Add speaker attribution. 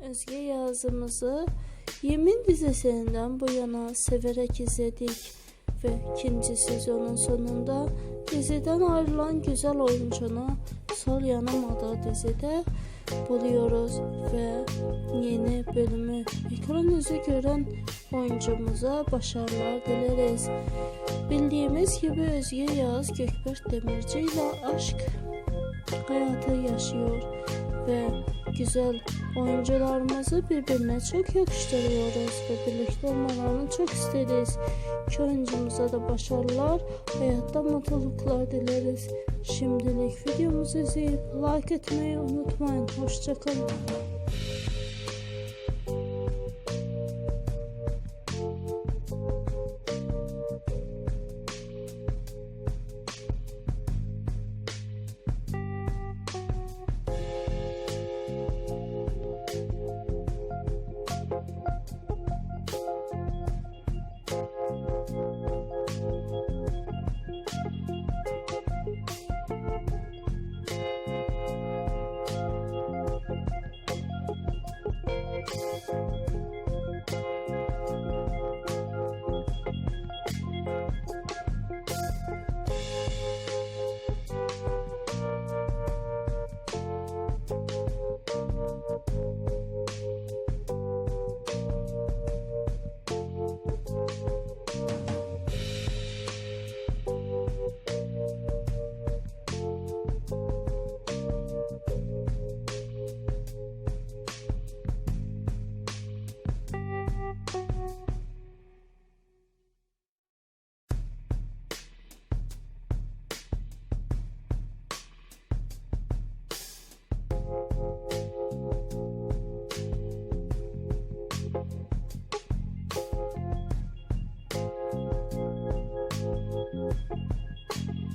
Speaker 1: Özge yazımızı Yemin dizisinden bu yana severek izledik ve ikinci sezonun sonunda diziden ayrılan güzel oyuncunu sol yanamadığı dizide buluyoruz ve yeni bölümü ekran yüzü gören oyuncumuza başarılar dileriz. Bildiğimiz gibi Özge Yağız Gökberk Demirci ile aşk hayatı yaşıyor ve güzel oyuncularımızı birbirine çok yakıştırıyoruz ve birlikte olmalarını çok isteriz. İki oyuncumuza da başarılar, hayatta mutluluklar dileriz. Şimdilik videomuzu izleyip like etmeyi unutmayın. Hoşçakalın. thank you